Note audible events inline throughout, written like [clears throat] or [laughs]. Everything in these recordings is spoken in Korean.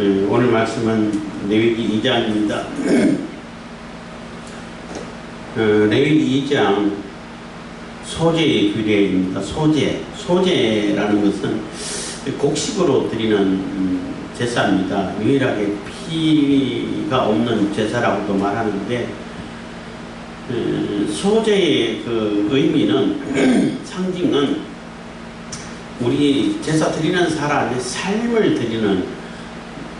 예, 오늘 말씀은 레위기 2장입니다. 어, 레위기 2장 소재의 규례입니다. 소재. 소재라는 것은 곡식으로 드리는 음, 제사입니다. 유일하게 피가 없는 제사라고도 말하는데 어, 소재의 그 의미는 [clears throat] 상징은 우리 제사 드리는 사람의 삶을 드리는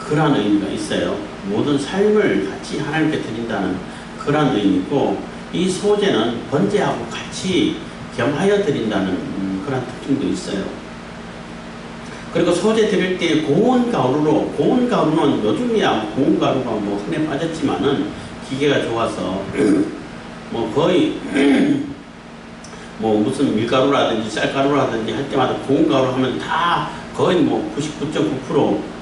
그런 의미가 있어요. 모든 삶을 같이 하나님께 드린다는 그런 의미고 이 소재는 번제하고 같이 겸하여 드린다는 음, 그런 특징도 있어요. 그리고 소재 드릴 때 고운 가루로 고운 가루는 요즘이야 고운 가루가 뭐 흔해 빠졌지만은 기계가 좋아서 [clears throat] 뭐 거의 [clears throat] 뭐 무슨 밀가루라든지 쌀가루라든지 할 때마다 고운 가루 하면 다 거의 뭐 99.9%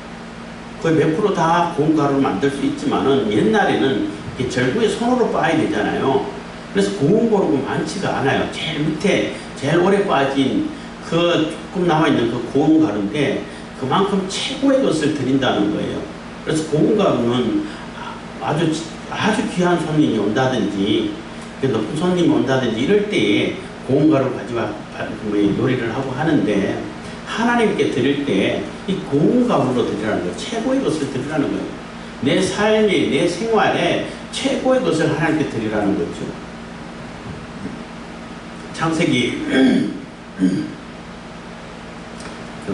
거의 100%다 고운 가루를 만들 수 있지만은 옛날에는 절구에 손으로 빻아야 되잖아요. 그래서 고운 가루가 많지가 않아요. 제일 밑에 제일 오래 빠진 그 조금 남아있는 그 고운 가루인데 그만큼 최고의 것을 드린다는 거예요. 그래서 고운 가루는 아주 아주 귀한 손님이 온다든지 높은 손님이 온다든지 이럴 때에 고운 가루 가지고 요리를 하고 하는데 하나님께 드릴 때 이 고운 가루로 드리라는 거예요. 최고의 것을 드리라는 거예요. 내 삶에 내 생활에 최고의 것을 하나님께 드리라는 거죠. 창세기 [clears throat]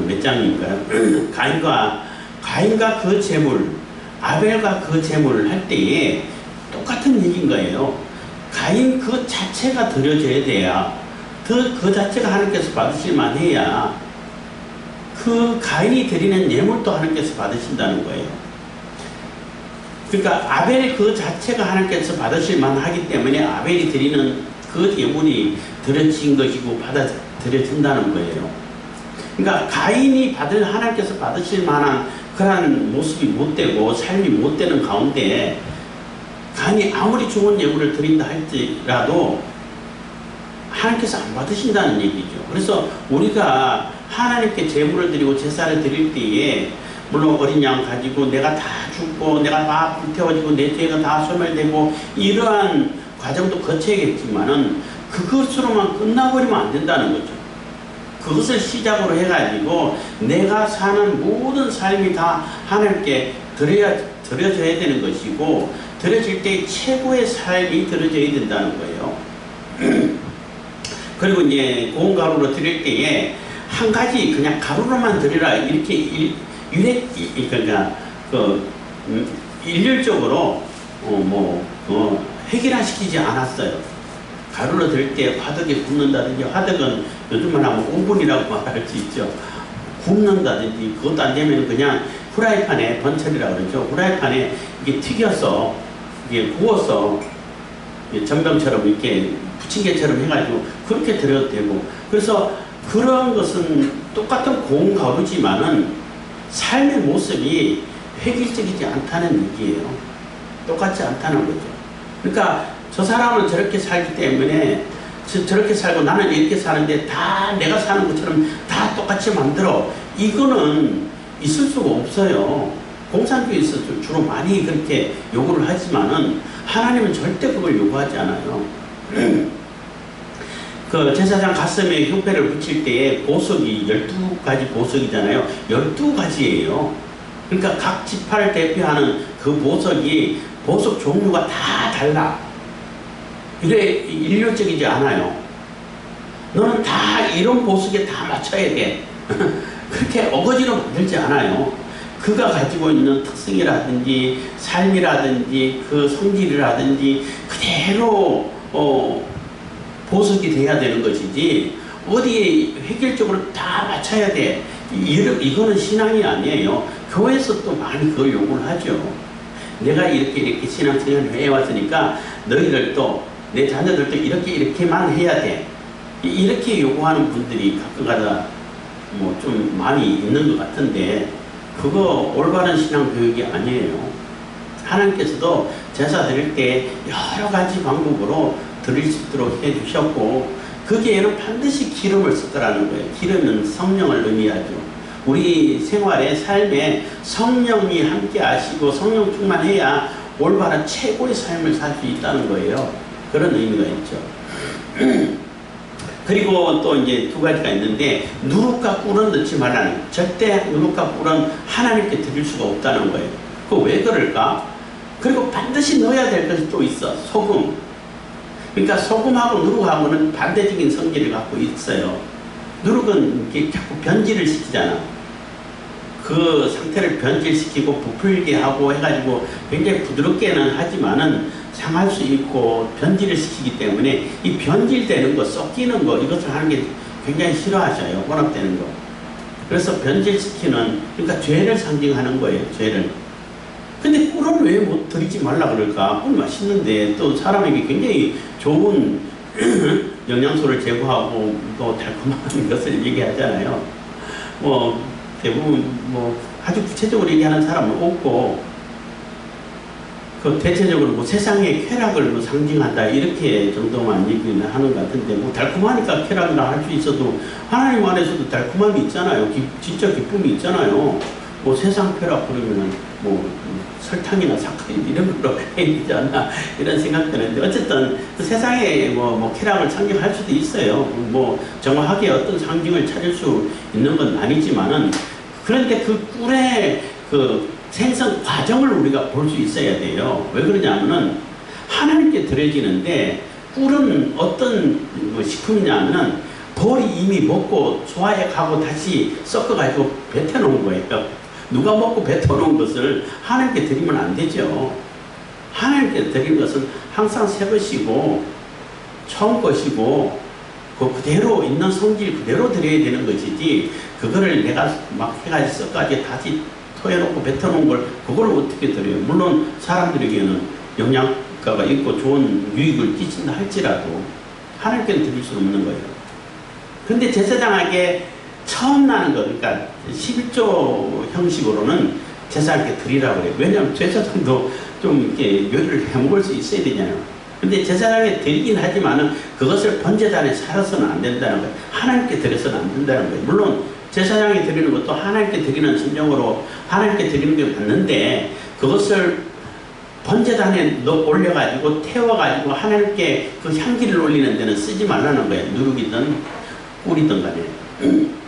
몇 장인가요? [clears throat] 가인과 가인과 그 재물, 아벨과 그 재물을 할 때에 똑같은 얘기인 거예요. 가인 그 자체가 드려져야 돼야 그, 그 자체가 하나님께서 받으실 만 해야 그 가인이 드리는 예물도 하나님께서 받으신다는 거예요. 그러니까 아벨 그 자체가 하나님께서 받으실 만하기 때문에 아벨이 드리는 그 예물이 드려진 것이고 받아들여진다는 거예요. 그러니까 가인이 받을 하나님께서 받으실 만한 그러한 모습이 못 되고 삶이 못 되는 가운데 가인이 아무리 좋은 예물을 드린다 할지라도 하나님께서 안 받으신다는 얘기죠. 그래서 우리가 하나님께 제물을 드리고 제사를 드릴 때에 물론 어린 양 가지고 내가 다 죽고 내가 다 불태워지고 내 죄가 다 소멸되고 이러한 과정도 거쳐야겠지만은 그것으로만 끝나버리면 안 된다는 거죠. 그것을 시작으로 해가지고 내가 사는 모든 삶이 다 하나님께 드려야, 드려져야 되는 것이고 드려질 때 최고의 삶이 드려져야 된다는 거예요. [clears throat] 그리고 이제 고운 가루로 드릴 때에 한 가지 그냥 가루로만 드리라 이렇게 일, 일회 그러니까 그 음, 일률적으로 어뭐 어, 해결시키지 않았어요. 가루로 드릴 때 화덕에 굽는다든지 화덕은 요즘만 하면 오븐이라고 [laughs] 말할 수 있죠. 굽는다든지 그것도 안 되면 그냥 후라이팬에 번철이라고 그러죠. 후라이팬에 이게 튀겨서 이게 구워서 전병처럼 이렇게 부침개처럼 해가지고 그렇게 드려도 되고 그래서 그런 것은 똑같은 가루지만은 삶의 모습이 획일적이지 않다는 얘기예요. 똑같지 않다는 거죠. 그러니까 저 사람은 저렇게 살기 때문에 저, 렇게 살고 나는 이렇게 사는데 다 내가 사는 것처럼 다 똑같이 만들어. 이거는 있을 수가 없어요. 공산주의에서 주로 많이 그렇게 요구를 하지만은 하나님은 절대 그걸 요구하지 않아요. [clears throat] 그 제사장 가슴에 흉패를 붙일 때에 보석이 12가지 보석이잖아요. 12가지예요. 그러니까 각 지파를 대표하는 그 보석이 보석 종류가 다 달라. 이래 일률적이지 않아요. 너는 다 이런 보석에 다 맞춰야 돼. [laughs] 그렇게 어거지로 만들지 않아요. 그가 가지고 있는 특성이라든지 삶이라든지 그 성질이라든지 그대로 어, 보석이 돼야 되는 것이지 어디에 획일적으로 다 맞춰야 돼. 이거는 신앙이 아니에요. 교회에서 또 많이 그걸 요구를 하죠. 내가 이렇게 이렇게 신앙생활을 해왔으니까 너희들도 내 자녀들도 이렇게 이렇게만 해야 돼. 이렇게 요구하는 분들이 가끔가다 뭐 좀 많이 있는 것 같은데 그거 올바른 신앙 교육이 아니에요. 하나님께서도 제사 드릴 때 여러 가지 방법으로 드릴 수 있도록 해주셨고 거기에는 반드시 기름을 썼더라는 거예요. 기름은 성령을 의미하죠. 우리 생활에 삶에 성령이 함께 하시고 성령 충만해야 올바른 최고의 삶을 살 수 있다는 거예요. 그런 의미가 있죠. [clears throat] 그리고 또 이제 두 가지가 있는데 누룩과 꿀은 넣지 말라는. 절대 누룩과 꿀은 하나님께 드릴 수가 없다는 거예요. 그 왜 그럴까? 그리고 반드시 넣어야 될 것이 또 있어. 소금. 그러니까 소금하고 누룩하고는 반대적인 성질을 갖고 있어요. 누룩은 이렇게 자꾸 변질을 시키잖아. 그 상태를 변질시키고 부풀게 하고 해가지고 굉장히 부드럽게는 하지만은 상할 수 있고 변질을 시키기 때문에 이 변질되는 거, 섞이는 거 이것을 하는 게 굉장히 싫어하셔요. 혼합되는 거. 그래서 변질시키는 그러니까 죄를 상징하는 거예요. 죄를. 근데 꿀은 왜못 드리지 말라 그럴까? 꿀 맛있는데 또 사람에게 굉장히 좋은 [clears throat] 영양소를 제공하고 또 달콤한 [laughs] 것을 얘기하잖아요. 뭐 대부분 뭐 아주 구체적으로 얘기하는 사람은 없고 그 대체적으로 뭐 세상의 쾌락을 뭐 상징한다 이렇게 정도만 얘기는 하는 것 같은데 뭐 달콤하니까 쾌락이라 할 수 있어도 하나님 안에서도 달콤함이 있잖아요. 기, 진짜 기쁨이 있잖아요. 뭐 세상 쾌락 그러면은 뭐 설탕이나 사카린 이런 걸로 [laughs] 않나 이런 생각 드는데 어쨌든 그 세상에 뭐, 뭐 쾌락을 상징할 수도 있어요. 뭐 정확하게 어떤 상징을 찾을 수 있는 건 아니지만은 그런데 그 꿀의 그 생성 과정을 우리가 볼 수 있어야 돼요. 왜 그러냐면은 하나님께 드려지는데 꿀은 어떤 뭐 식품이냐면은 벌이 이미 먹고 소화해 가고 다시 섞어가지고 뱉어놓은 거예요. 누가 먹고 뱉어놓은 것을 하나님께 드리면 안 되죠. 하나님께 드리는 것은 항상 새 것이고 처음 것이고 그 그대로 있는 성질 그대로 드려야 되는 것이지 그거를 내가 막 해가지고 섞어가지고 다시 토해놓고 뱉어놓은 걸 그걸 어떻게 드려요? 물론 사람들에게는 영양가가 있고 좋은 유익을 끼친다 할지라도 하나님께는 드릴 수 없는 거예요. 근데 제사장에게 처음 나는 거, 그러니까 11조 형식으로는 제사장께 드리라고 그래요. 왜냐하면 제사장도 좀 이렇게 요리를 해 먹을 수 있어야 되잖아요. 근데 제사장에 드리긴 하지만은 그것을 번제단에 살아서는 안 된다는 거예요. 하나님께 드려서는 안 된다는 거예요. 물론 제사장이 드리는 것도 하나님께 드리는 심정으로 하나님께 드리는 게 맞는데 그것을 번제단에 올려가지고 태워가지고 하나님께 그 향기를 올리는 데는 쓰지 말라는 거예요. 누룩이든 꿀이든 간에. [clears throat]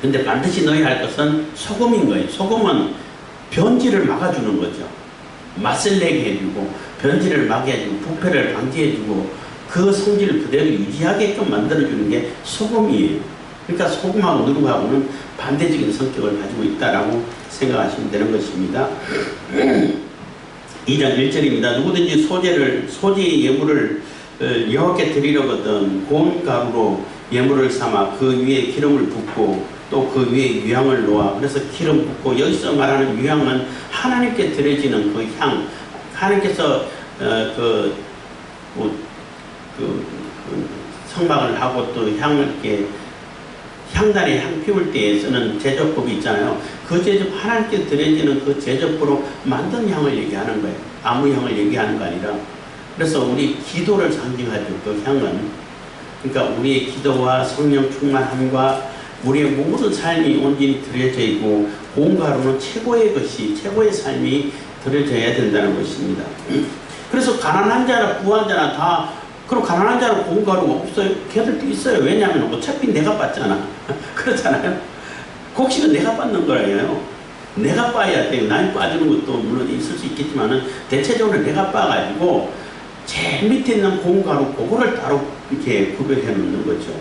근데 반드시 넣어야 할 것은 소금인 거예요. 소금은 변질을 막아주는 거죠. 맛을 내게 해주고 변질을 막아주고 부패를 방지해주고 그 성질을 그대로 유지하게끔 만들어주는 게 소금이에요. 그러니까 소금하고 누룩하고는 반대적인 성격을 가지고 있다라고 생각하시면 되는 것입니다. [clears throat] 2장 1절입니다. 누구든지 소재를 소재의 예물을 어, 여호와께 드리려거든 고운 가루로 예물을 삼아 그 위에 기름을 붓고 또 그 위에 유향을 놓아 그래서 기름 붓고 여기서 말하는 유향은 하나님께 드려지는 그 향 하나님께서 어, 그, 뭐, 그, 그 성막을 하고 또 향을 이렇게 향단에 향 피울 때에 쓰는 제조법이 있잖아요. 그 제조법, 하나님께 드려지는 그 제조법으로 만든 향을 얘기하는 거예요. 아무 향을 얘기하는 거 아니라. 그래서 우리 기도를 상징하죠. 그 향은. 그러니까 우리의 기도와 성령 충만함과 우리의 모든 삶이 온전히 드려져 있고 고가루는 최고의 것이 최고의 삶이 드려져야 된다는 것입니다. 그래서 가난한 자나 부한 자나 다 그럼 가난한 자는 고가루가 없어요. 걔들도 있어요. 왜냐하면 어차피 내가 받잖아. [laughs] 그렇잖아요. 곡식은 내가 받는 거예요. 내가 빠야 돼요. 남이 빠지는 것도 물론 있을 수 있겠지만 은 대체적으로 내가 빠가지고 제일 밑에 있는 공가루 그거를 따로 이렇게 구별해 놓는 거죠.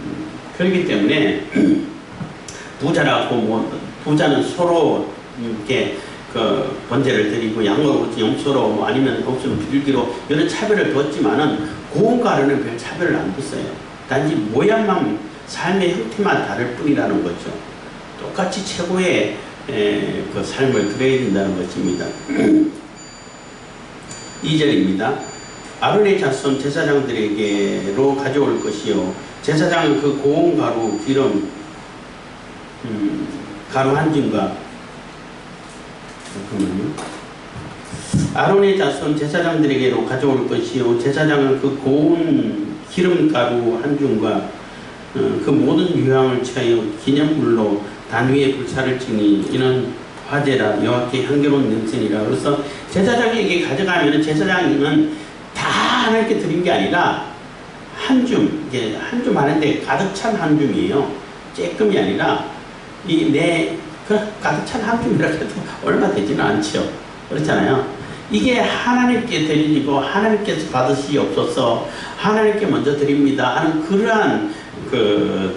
음, 그렇기 때문에 [clears throat] 부자라고 뭐 부자는 서로 이렇게 그 번제를 드리고 양으로 용서로 뭐 아니면 없으면 비둘기로 이런 차별을 뒀지만은 고운 가루는 별 차별을 안 뒀어요. 단지 모양만 삶의 형태만 다를 뿐이라는 거죠. 똑같이 최고의 에, 그 삶을 그려야 된다는 것입니다. [clears throat] 2절입니다. 아론의 자손 제사장들에게로 가져올 것이요. 제사장은 그 고운 가루, 기름, 음, 가루 한 줌과 잠깐만요. 아론의 자손 제사장들에게로 가져올 것이요. 제사장은 그 고운 기름 가루 한 줌과 어, 그 모든 유향을 취하여 기념물로 단위의 불사를 지니 이는 화제라 여호와께 향기로운 냄새니라 그래서 제사장에게 가져가면 제사장은 다 하나님께 드린 게 아니라 한 줌, 이게 한줌 하는데 가득 찬 한 줌이에요. 쬐끔이 아니라 이내 그 가득 찬 한 줌이라 해도 [laughs] 얼마 되지는 않죠. 그렇잖아요. 이게 하나님께 드리고 하나님께서 받으시옵소서 하나님께 먼저 드립니다 하는 그러한 그,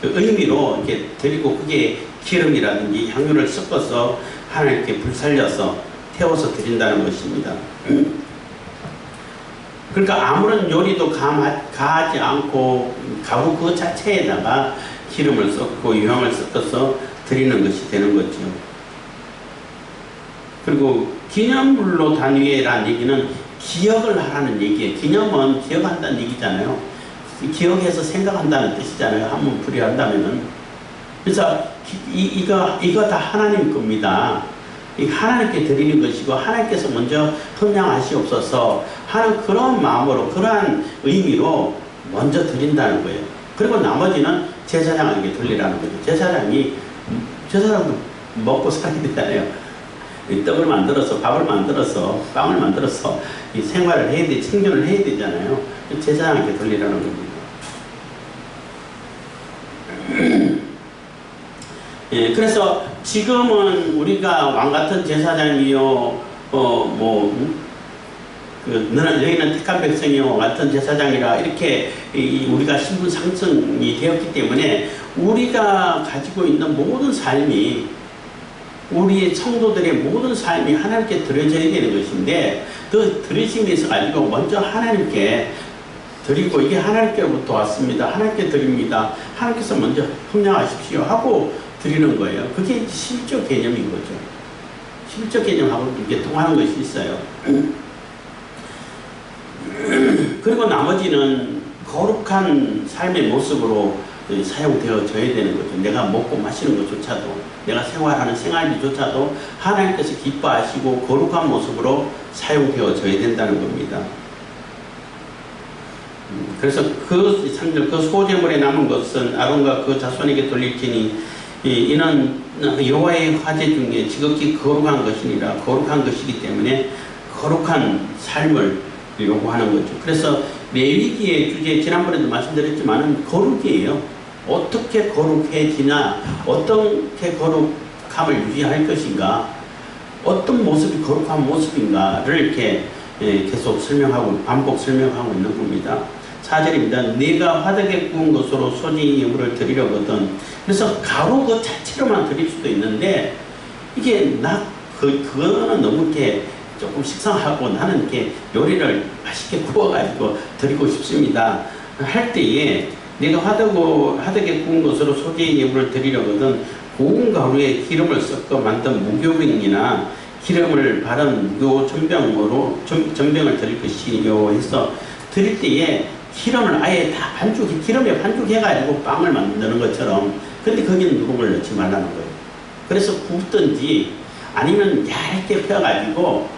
그 의미로 이렇게 드리고 그게 기름이라든지 향유를 섞어서 하나님께 불살려서 태워서 드린다는 것입니다. 그러니까 아무런 요리도 가, 가하지 않고 가루 그 자체에다가 기름을 섞고 유황을 섞어서 드리는 것이 되는 거죠. 그리고 기념물로 단위에란 얘기는 기억을 하라는 얘기예요. 기념은 기억한다는 얘기잖아요. 기억해서 생각한다는 뜻이잖아요. 한번 불이한다면은. 그래서 이, 이거, 이거 다 하나님 겁니다. 이 하나님께 드리는 것이고 하나님께서 먼저 헌양하시옵소서 하는 그런 마음으로 그러한 의미로 먼저 드린다는 거예요. 그리고 나머지는 제사장에게 돌리라는 거죠. 제사장이 제사장도 먹고 살게 되잖아요. 이 떡을 만들어서 밥을 만들어서 빵을 만들어서 이 생활을 해야 돼 생존을 해야 되잖아요. 제사장에게 돌리라는 겁니다. 예, 그래서 지금은 우리가 왕 같은 제사장이요, 어, 뭐, 음? 그, 너희는 택한 백성이요, 같은 제사장이라 이렇게 이, 우리가 신분 상승이 되었기 때문에 우리가 가지고 있는 모든 삶이 우리의 성도들의 모든 삶이 하나님께 드려져야 되는 것인데 그 드리심이 있어 가지고 먼저 하나님께 드리고 이게 하나님께로부터 왔습니다. 하나님께 드립니다. 하나님께서 먼저 협력하십시오 하고 드리는 거예요. 그게 실적 개념인 거죠. 실적 개념하고 이게 통하는 것이 있어요. [clears throat] 그리고 나머지는 거룩한 삶의 모습으로 사용되어져야 되는 거죠. 내가 먹고 마시는 것조차도, 내가 생활하는 생활비조차도 하나님께서 기뻐하시고 거룩한 모습으로 사용되어져야 된다는 겁니다. 음, 그래서 그 상절, 그 소재물에 남은 것은 아론과 그 자손에게 돌릴지니 이 는 여호와의 화제 중에 지극히 거룩한 것이니라 거룩한 것이기 때문에 거룩한 삶을 요구하는 거죠. 그래서 레위기의 주제 지난번에도 말씀드렸지만은 거룩이에요. 어떻게 거룩해지나 어떻게 거룩함을 유지할 것인가 어떤 모습이 거룩한 모습인가를 이렇게 예, 계속 설명하고 반복 설명하고 있는 겁니다. 4절입니다. 내가 화덕에 구운 것으로 소지 예물을 드리려거든. 그래서 가루 그 자체로만 드릴 수도 있는데 이게 나 그, 그거는 너무 이렇게 조금 식상하고 나는 이렇게 요리를 맛있게 [laughs] 구워가지고 드리고 싶습니다. 할 때에 내가 화덕, 화덕에 구운 것으로 소지 예물을 드리려거든 고운 가루에 기름을 섞어 만든 무교병이나 기름을 바른 무교 전병으로 전병을 드릴 것이요 해서 드릴 때에 기름을 아예 다 반죽, 기름에 반죽해가지고 빵을 만드는 것처럼 근데 거기는 누룩을 넣지 말라는 거예요. 그래서 굽든지 아니면 얇게 펴가지고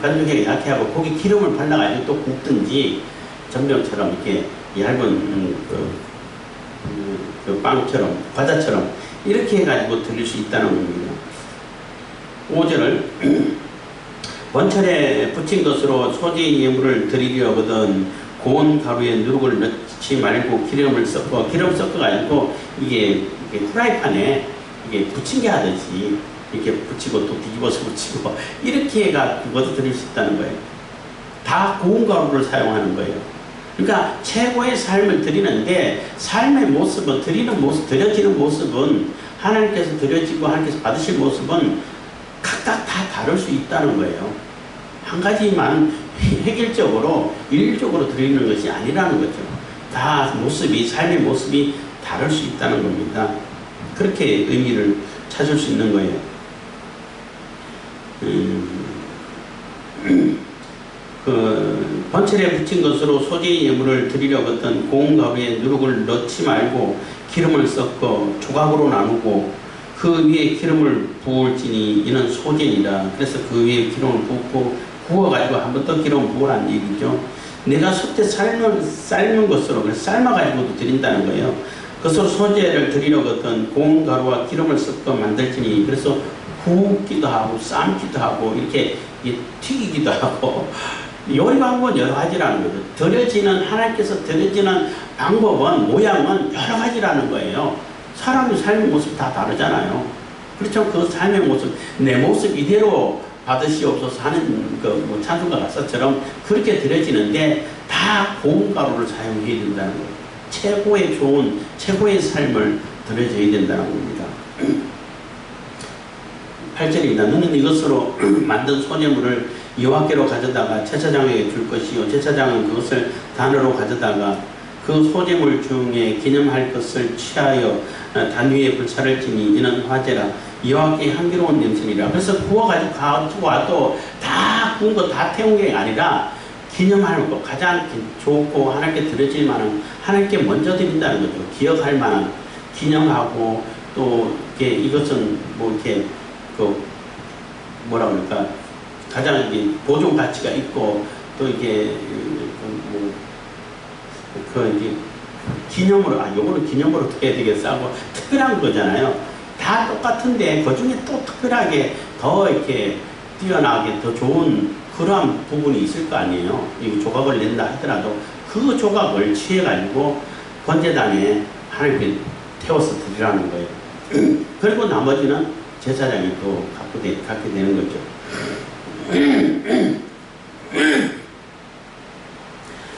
반죽에 얇게 하고 거기 기름을 발라가지고 또 굽든지 전병처럼 이렇게 얇은 음, 그, 음, 그 빵처럼 과자처럼 이렇게 해가지고 드릴 수 있다는 겁니다. 5절을 원철에 붙인 것으로 소지 예물을 드리려거든 고운 가루에 누룩을 넣지 말고 기름을 섞어 기름 섞어가지고 이게, 이게 후라이팬에 이게 부침개 하듯이 이렇게 붙이고 또 뒤집어서 붙이고 [laughs] 이렇게 해가 그것도 드릴 수 있다는 거예요. 다 고운 가루를 사용하는 거예요. 그러니까 최고의 삶을 드리는데 삶의 모습은 드리는 모습, 드려지는 모습은 하나님께서 드려지고 하나님께서 받으실 모습은 각각 다 다를 수 있다는 거예요. 한 가지만 획일적으로 일률적으로 드리는 것이 아니라는 거죠. 다 모습이 삶의 모습이 다를 수 있다는 겁니다. 그렇게 의미를 찾을 수 있는 거예요. 음, [clears throat] 그 번철에 붙인 것으로 소재의 예물을 드리려거든 고운 가루에 누룩을 넣지 말고 기름을 섞어 조각으로 나누고 그 위에 기름을 부을지니 이는 소재니라 그래서 그 위에 기름을 붓고 구워가지고 한번더 기름 부으라는 얘기죠. 내가 솥에 삶은, 삶은 것으로 삶아가지고도 드린다는 거예요. 그것으로 소재를 드리려고 어떤 고운 가루와 기름을 섞어 만들지니 그래서 구우기도 하고 삶기도 하고 이렇게 이 튀기기도 하고 [laughs] 요리 방법은 여러 가지라는 거죠. 드려지는 하나님께서 드려지는 방법은 모양은 여러 가지라는 거예요. 사람의 삶의 모습 다 다르잖아요. 그렇죠. 그 삶의 모습 내 모습 이대로 받으시옵소서 하는 그뭐 찬송가 가사처럼 그렇게 드려지는데 다 고운 가루를 사용해야 된다는 거예요. 최고의 좋은 최고의 삶을 드려져야 된다는 겁니다. [clears throat] 8절입니다. 너는 이것으로 [clears throat] 만든 소재물을 여호와께로 가져다가 제사장에게 줄 것이요 제사장은 그것을 단으로 가져다가 그 소재물 중에 기념할 것을 취하여 단 위에 불사를 지니 이는 화제라 여호와께 향기로운 냄새니라 그래서 구워가지고 가지고 와도 다 구운 거 다 태운 게 아니라 기념할 것 가장 좋고 하나님께 드려질 만한 하나님께 먼저 드린다는 거죠. 기억할 만한 기념하고 또 이렇게 이것은 뭐 이렇게 그 뭐라 그럴까? 가장 이게 보존 가치가 있고 또 이게 뭐, 그 이제 기념으로 아 요거는 기념으로 해야 되겠어? 하고 특별한 거잖아요. 다 똑같은데 그 중에 또 특별하게 더 이렇게 뛰어나게 더 좋은 그러한 부분이 있을 거 아니에요. 이 조각을 낸다 하더라도 그 조각을 취해가지고 번제단에 하나님께 태워서 드리라는 거예요. [clears throat] 그리고 나머지는 제사장이 또 갖고 되, 갖게 되는 거죠. [clears throat]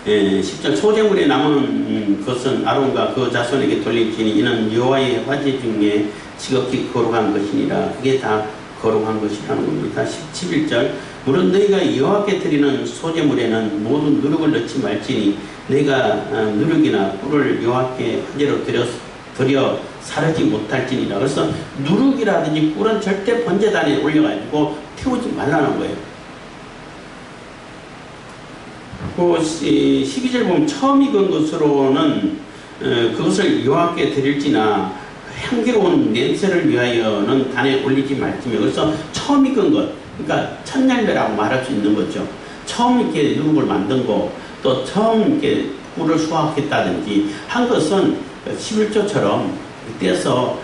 예, 10절 소재물에 남은 음, 것은 아론과 그 자손에게 돌릴 지니 이는 여호와의 화제 중에 지극히 거룩한 것이니라 그게 다 거룩한 것이라는 겁니다. 11절 물론 너희가 여호와께 드리는 소재물에는 모든 누룩을 넣지 말지니 너희가 어, 누룩이나 꿀을 여호와께 화제로 드려, 드려 사르지 못할지니라 그래서 누룩이라든지 꿀은 절대 번제단에 올려가지고 태우지 말라는 거예요. 그 12절 보면 처음 익은 것으로는 어, 그것을 여호와께 드릴지나 향기로운 냄새를 위하여는 단에 올리지 말지며 그래서 처음 익은 것 그러니까 첫날매라고 말할 수 있는 거죠. 처음 이렇게 누룩을 만든 거 또 처음 이렇게 꿀을 수확했다든지 한 것은 11조처럼 떼서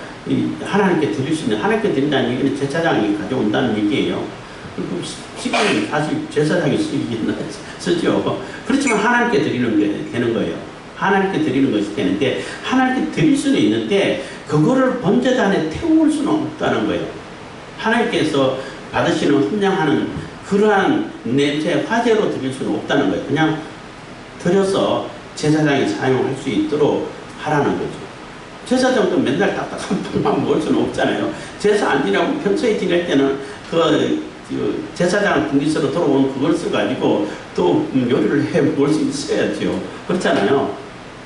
하나님께 드릴 수 있는 하나님께 드린다는 얘기는 제사장이 가져온다는 얘기예요. 시간이 사실 제사장이 [laughs] 쓰죠. 그렇지만 하나님께 드리는 게 되는 거예요. 하나님께 드리는 것이 되는데 하나님께 드릴 수는 있는데 그거를 번제단에 태울 수는 없다는 거예요. 하나님께서 받으시는 훈장하는 그러한 냄새 화제로 드릴 수는 없다는 거예요. 그냥 드려서 제사장이 사용할 수 있도록 하라는 거죠. 제사장도 맨날 딱딱한 빵만 [laughs] 먹을 수는 없잖아요. 제사 안 지내고 평소에 지낼 때는 그, 그 제사장 분기서로 들어온 그걸 써가지고 또 요리를 해 먹을 수 있어야죠. 그렇잖아요.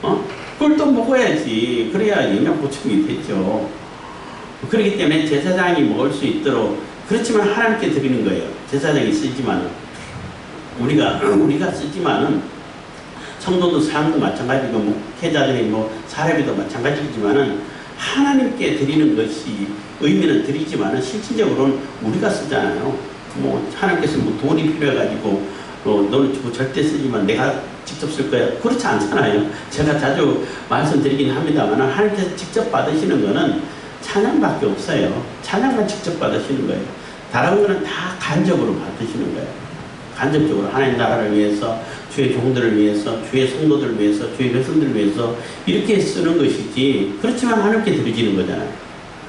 어? 그걸 또 먹어야지. 그래야 영양 보충이 되죠. 그렇기 때문에 제사장이 먹을 수 있도록 그렇지만 하나님께 드리는 거예요. 제사장이 쓰지만은 우리가 우리가 쓰지만은 성도도 사람도 마찬가지고 목회자들이 뭐 사람이도 마찬가지지만은 하나님께 드리는 것이 의미는 드리지만은 실질적으로는 우리가 쓰잖아요. 뭐 하나님께서 뭐 돈이 필요해 가지고 어, 너는 뭐 절대 쓰지만 내가 직접 쓸 거야. 그렇지 않잖아요. 제가 자주 말씀드리긴 합니다만 하나님께서 직접 받으시는 거는 찬양밖에 없어요. 찬양만 직접 받으시는 거예요. 다른 거는 다 간접으로 받으시는 거예요. 간접적으로 하나님 나라를 위해서 주의 종들을 위해서 주의 성도들을 위해서 주의 백성들을 위해서 이렇게 쓰는 것이지 그렇지만 하나님께 드려지는 거잖아요.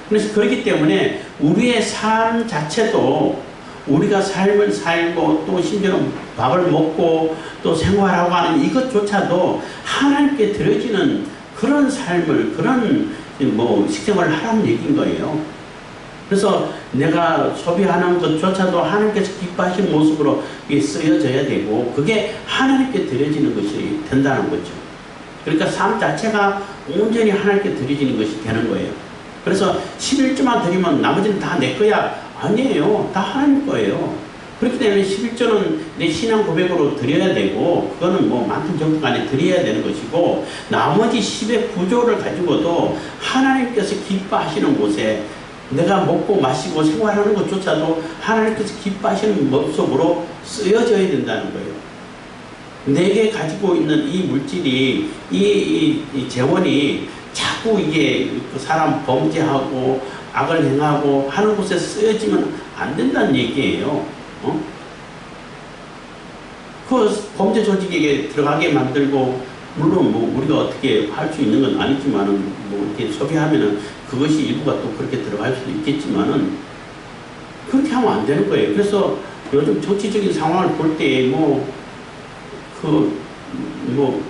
그래서 그렇기 때문에 우리의 삶 자체도 우리가 삶을 살고 또 심지어는 밥을 먹고 또 생활하고 하는 이것조차도 하나님께 드려지는 그런 삶을 그런 뭐 식생활을 하라는 얘기인 거예요. 그래서 내가 소비하는 것조차도 하나님께서 기뻐하시는 모습으로 쓰여져야 되고 그게 하나님께 드려지는 것이 된다는 거죠. 그러니까 삶 자체가 온전히 하나님께 드려지는 것이 되는 거예요. 그래서 11조만 드리면 나머지는 다 내 거야. 아니에요. 다 하나님 거예요. 그렇기 때문에 11조는 내 신앙 고백으로 드려야 되고 그거는 뭐 많든 적든 간에 드려야 되는 것이고 나머지 10의 구조를 가지고도 하나님께서 기뻐하시는 곳에 내가 먹고 마시고 생활하는 것조차도 하나님께서 기뻐하시는 모습으로 쓰여져야 된다는 거예요. 내게 가지고 있는 이 물질이, 이, 이, 이 재원이 자꾸 자꾸 이게 그 사람 범죄하고 악을 행하고 하는 곳에 쓰여지면 안 된다는 얘기예요. 어? 그 범죄 조직에게 들어가게 만들고 물론 뭐 우리가 어떻게 할 수 있는 건 아니지만은 뭐 이렇게 소비하면은 그것이 일부가 또 그렇게 들어갈 수도 있겠지만은 그렇게 하면 안 되는 거예요. 그래서 요즘 정치적인 상황을 볼 때 뭐 그 뭐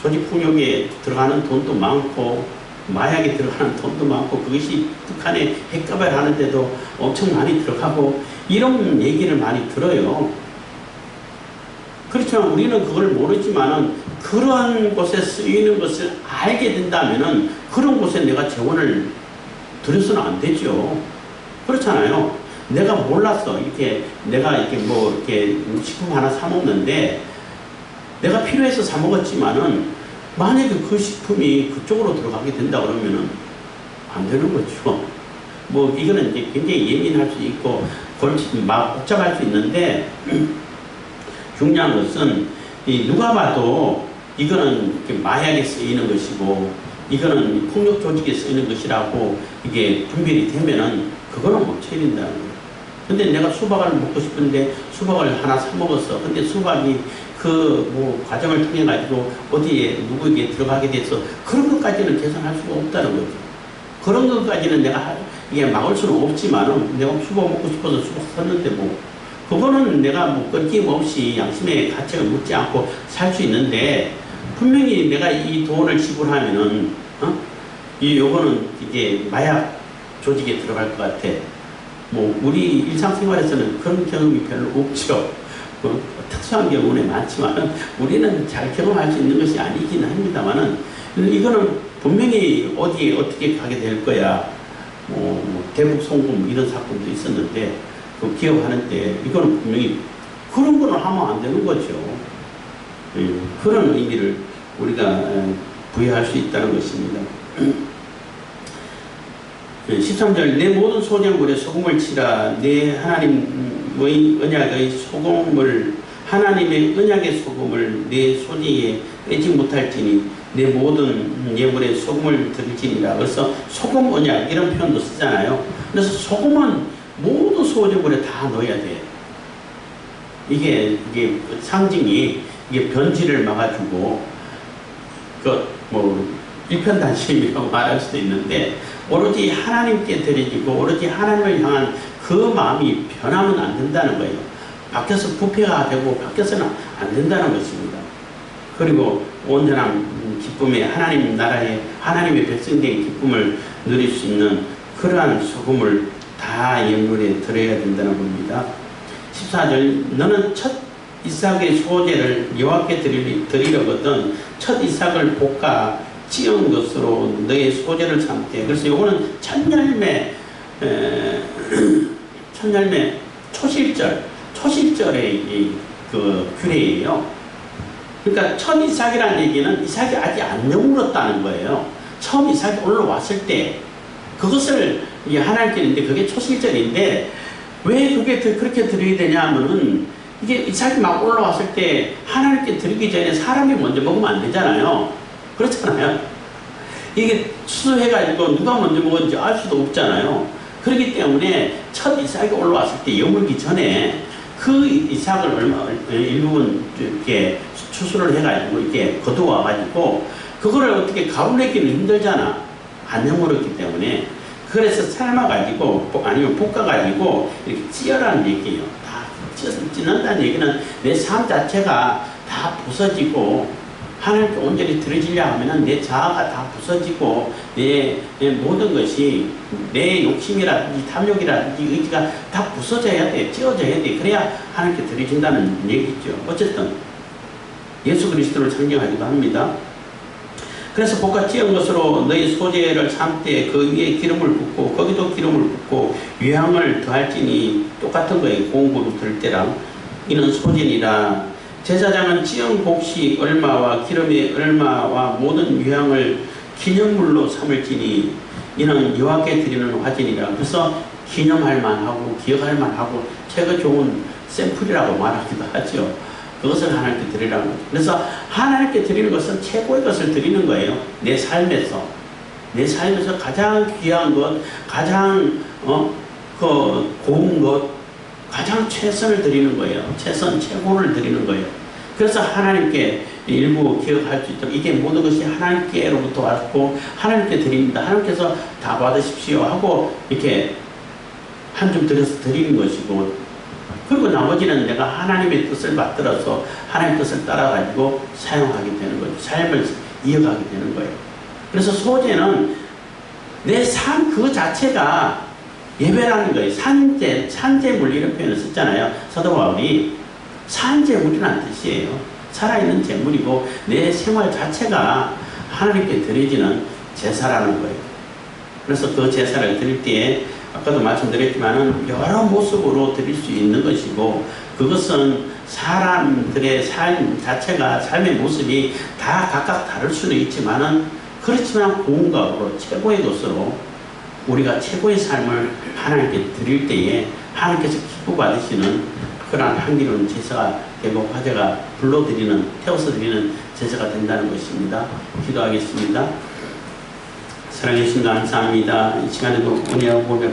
조직 풍요에 들어가는 돈도 많고 마약에 들어가는 돈도 많고 그것이 북한에 핵가발 하는데도 엄청 많이 들어가고 이런 얘기를 많이 들어요. 그렇지만 우리는 그걸 모르지만은 그러한 곳에 쓰이는 것을 알게 된다면은 그런 곳에 내가 재원을 들여서는 안 되죠. 그렇잖아요. 내가 몰랐어. 이렇게 내가 이렇게 뭐 이렇게 식품 하나 사 먹는데 내가 필요해서 사 먹었지만은 만약에 그 식품이 그쪽으로 들어가게 된다 그러면은 안 되는 거죠. 뭐 이거는 이제 굉장히 예민할 수 있고 골치 막 복잡할 수 있는데 [clears throat] 중요한 것은 이 누가 봐도 이거는 마약에 쓰이는 것이고 이거는 폭력 조직에 쓰이는 것이라고 이게 분별이 되면은 그거는 못 처리된다는 거예요. 근데 내가 수박을 먹고 싶은데 수박을 하나 사 먹었어. 근데 수박이 그 뭐 과정을 통해 가지고 어디에 누구에게 들어가게 돼서 그런 것까지는 계산할 수가 없다는 거죠. 그런 것까지는 내가 하- 이게 막을 수는 없지만은 내가 수박 먹고 싶어서 수박 샀는데 뭐 그거는 내가 뭐 끊김없이 양심의 가책을 묻지 않고 살 수 있는데 분명히 내가 이 돈을 지불하면은 어? 이 요거는 이게 마약 조직에 들어갈 것 같아. 뭐 우리 일상생활에서는 그런 경험이 별로 없죠. 어, 특수한 경우는 많지만은 우리는 잘 경험할 수 있는 것이 아니긴 합니다만은 이거는 분명히 어디에 어떻게 가게 될 거야. 뭐, 뭐 대북 송금 이런 사건도 있었는데 그 기억하는데 이거는 분명히 그런 거는 하면 안 되는 거죠. 예, 그런 의미를 우리가 어, 부여할 수 있다는 것입니다. [clears throat] 13절 내 모든 소재물에 소금을 치라 내 하나님의 언약의 소금을 하나님의 언약의 소금을 내 소지에 빼지 못할지니 내 모든 예물에 소금을 드릴지니라. 그래서 소금 언약 이런 표현도 쓰잖아요. 그래서 소금은 모든 소재물에 다 넣어야 돼. 이게 이게 상징이 이게 변질을 막아주고 그뭐 일편단심이라고 [laughs] 말할 수도 있는데 오로지 하나님께 드려지고 오로지 하나님을 향한 그 마음이 변하면 안 된다는 거예요. 밖에서 부패가 되고 밖에서는 안 된다는 것입니다. 그리고 온전한 기쁨에 하나님 나라에 하나님의 백성된 기쁨을 누릴 수 있는 그러한 소금을 다 예물에 드려야 된다는 겁니다. 14절 너는 첫 이삭의 소재를 여호와께 드리- 드리려거든 첫 이삭을 볶아 찌은 것으로 너의 소재를 삼게 그래서 요거는 첫 열매 에, [clears throat] 첫 열매 초실절 초실절의 이, 그 규례예요. 그러니까 첫 이삭이라는 얘기는 이삭이 아직 안 여물었다는 거예요. 처음 이삭이 올라왔을 때 그것을 이게 하나님께 있는데 그게 초실절인데 왜 그게 드- 그렇게 드려야 되냐 하면은 이게 이삭이 막 올라왔을 때 하나님께 드리기 전에 사람이 먼저 먹으면 안 되잖아요. 그렇잖아요. 이게 수수해가지고 누가 먼저 먹었는지 알 수도 없잖아요. 그렇기 때문에 첫 이삭이 올라왔을 때 여물기 전에 그 이삭을 얼마 일부분 이렇게 추수를 해가지고 이렇게 거두어와가지고 그거를 어떻게 가루내기는 힘들잖아. 안 여물었기 때문에 그래서 삶아가지고 볶- 아니면 볶아가지고 이렇게 찌어라는 얘기예요. 다 찌는다는 얘기는 내 삶 자체가 다 부서지고 하나님께 온전히 들어지려 하면은 내 자아가 다 부서지고 내, 내 모든 것이 내 욕심이라든지 탐욕이라든지 의지가 다 부서져야 돼, 찌어져야 돼. 그래야 하나님께 들어진다는 얘기죠. 어쨌든 예수 그리스도를 상징하기도 합니다. 그래서 볶아 찌은 것으로 너희 소재를 삶때 그 위에 기름을 붓고 거기도 기름을 붓고 유향을 더할지니 똑같은 거예요. 공구로 들 때랑 이는 소진이라 제사장은 찌은 곡식 얼마와 기름의 얼마와 모든 유향을 기념물로 삼을지니 이는 여호와께 드리는 화진이라 그래서 기념할 만하고 기억할 만하고 최고 좋은 샘플이라고 말하기도 하죠. 그것을 하나님께 드리라는 거죠. 그래서 하나님께 드리는 것은 최고의 것을 드리는 거예요. 내 삶에서. 내 삶에서 가장 귀한 것, 가장 어, 그 고운 것, 가장 최선을 드리는 거예요. 최선, 최고를 드리는 거예요. 그래서 하나님께 일부 기억할 수 있도록 이게 모든 것이 하나님께로부터 왔고 하나님께 드립니다. 하나님께서 다 받으십시오 하고 이렇게 한줌 들여서 드리는 것이고 그리고 나머지는 내가 하나님의 뜻을 받들어서 하나님의 뜻을 따라가지고 사용하게 되는 거죠. 삶을 이어가게 되는 거예요. 그래서 소재는 내 삶 그 자체가 예배라는 거예요. 산재, 산재물 이런 표현을 썼잖아요. 사도 바울이 산재물이라는 뜻이에요. 살아있는 재물이고 내 생활 자체가 하나님께 드려지는 제사라는 거예요. 그래서 그 제사를 드릴 때에 아까도 말씀드렸지만은 여러 모습으로 드릴 수 있는 것이고 그것은 사람들의 삶 자체가 삶의 모습이 다 각각 다를 수는 있지만은 그렇지만 가으로 최고의 것으로 우리가 최고의 삶을 하나님께 드릴 때에 하나님께서 기뻐 받으시는 그러한 향기로운 제사가 되고 화제가 불러드리는 태워서 드리는 제사가 된다는 것입니다. 기도하겠습니다. 사랑해 주신 감사합니다. 이 시간에도 은혜와 보배